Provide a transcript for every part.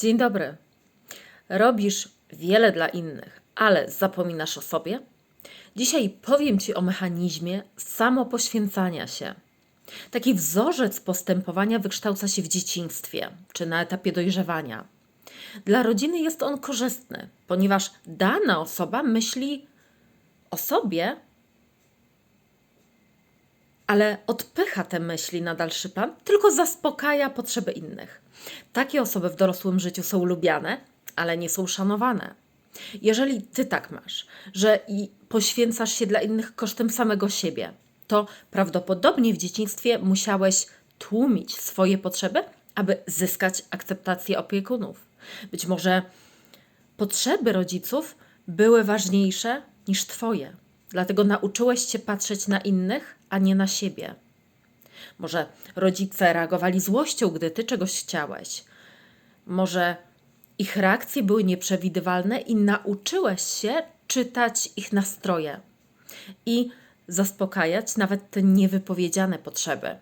Dzień dobry. Robisz wiele dla innych, ale zapominasz o sobie? Dzisiaj powiem Ci o mechanizmie samopoświęcania się. Taki wzorzec postępowania wykształca się w dzieciństwie czy na etapie dojrzewania. Dla rodziny jest on korzystny, ponieważ dana osoba myśli o sobie, ale odpycha te myśli na dalszy plan, tylko zaspokaja potrzeby innych. Takie osoby w dorosłym życiu są lubiane, ale nie są szanowane. Jeżeli ty tak masz, że i poświęcasz się dla innych kosztem samego siebie, to prawdopodobnie w dzieciństwie musiałeś tłumić swoje potrzeby, aby zyskać akceptację opiekunów. Być może potrzeby rodziców były ważniejsze niż twoje. Dlatego nauczyłeś się patrzeć na innych, a nie na siebie. Może rodzice reagowali złością, gdy ty czegoś chciałeś. Może ich reakcje były nieprzewidywalne i nauczyłeś się czytać ich nastroje i zaspokajać nawet te niewypowiedziane potrzeby.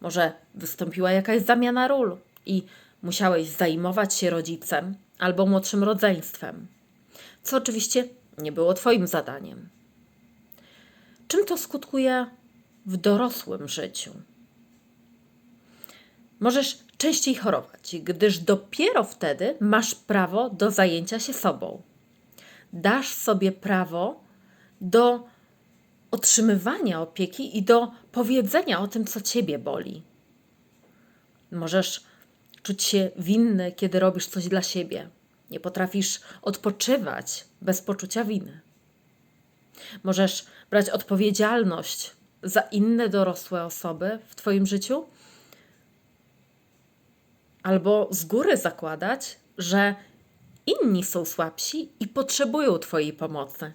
Może wystąpiła jakaś zamiana ról i musiałeś zajmować się rodzicem albo młodszym rodzeństwem, co oczywiście nie było Twoim zadaniem. Czym to skutkuje w dorosłym życiu? Możesz częściej chorować, gdyż dopiero wtedy masz prawo do zajęcia się sobą. Dasz sobie prawo do otrzymywania opieki i do powiedzenia o tym, co ciebie boli. Możesz czuć się winny, kiedy robisz coś dla siebie. Nie potrafisz odpoczywać bez poczucia winy. Możesz brać odpowiedzialność za inne dorosłe osoby w Twoim życiu, albo z góry zakładać, że inni są słabsi i potrzebują Twojej pomocy.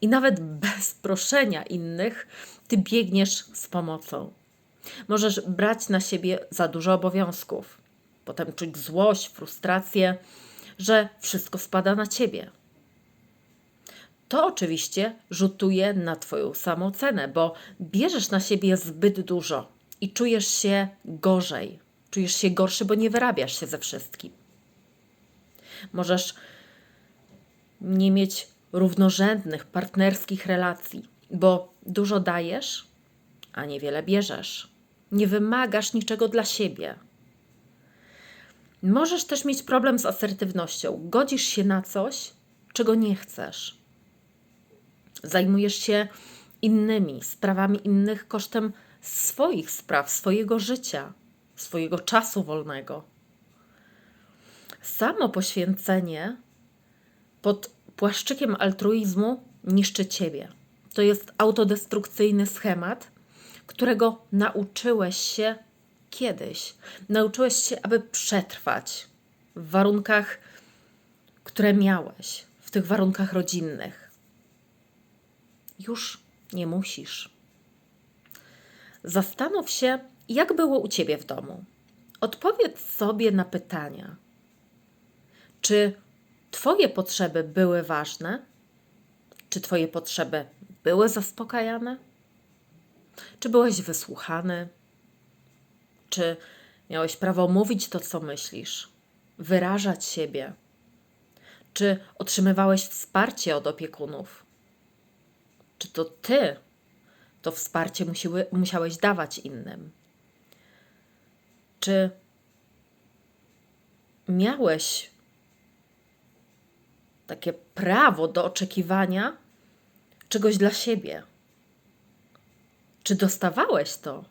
I nawet bez proszenia innych, Ty biegniesz z pomocą. Możesz brać na siebie za dużo obowiązków, potem czuć złość, frustrację, że wszystko spada na Ciebie. To oczywiście rzutuje na Twoją samoocenę, bo bierzesz na siebie zbyt dużo i czujesz się gorzej. Czujesz się gorszy, bo nie wyrabiasz się ze wszystkim. Możesz nie mieć równorzędnych, partnerskich relacji, bo dużo dajesz, a niewiele bierzesz. Nie wymagasz niczego dla siebie. Możesz też mieć problem z asertywnością. Godzisz się na coś, czego nie chcesz. Zajmujesz się innymi sprawami innych kosztem swoich spraw, swojego życia, swojego czasu wolnego. Samo poświęcenie pod płaszczykiem altruizmu niszczy ciebie. To jest autodestrukcyjny schemat, którego nauczyłeś się kiedyś. Nauczyłeś się, aby przetrwać w warunkach, które miałeś, w tych warunkach rodzinnych. Już nie musisz. Zastanów się, jak było u ciebie w domu. Odpowiedz sobie na pytania. Czy Twoje potrzeby były ważne? Czy Twoje potrzeby były zaspokajane? Czy byłeś wysłuchany? Czy miałeś prawo mówić to, co myślisz, wyrażać siebie? Czy otrzymywałeś wsparcie od opiekunów? Czy to ty to wsparcie musiły, musiałeś dawać innym? Czy miałeś takie prawo do oczekiwania czegoś dla siebie? Czy dostawałeś to?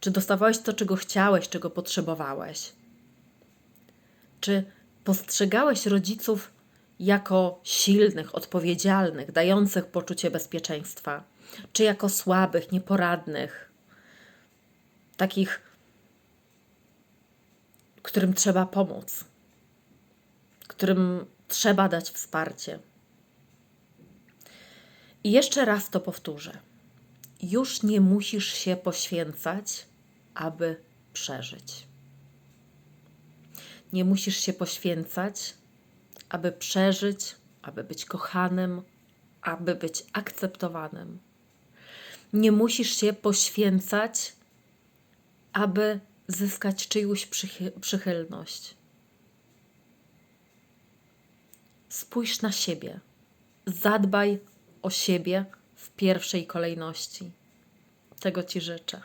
Czy dostawałeś to, czego chciałeś, czego potrzebowałeś? Czy postrzegałeś rodziców jako silnych, odpowiedzialnych, dających poczucie bezpieczeństwa, czy jako słabych, nieporadnych, takich, którym trzeba pomóc, którym trzeba dać wsparcie? I jeszcze raz to powtórzę. Już nie musisz się poświęcać, aby przeżyć. Nie musisz się poświęcać, aby przeżyć, aby być kochanym, aby być akceptowanym. Nie musisz się poświęcać, aby zyskać czyjąś przychy- przychylność. Spójrz na siebie. Zadbaj o siebie w pierwszej kolejności. Tego Ci życzę.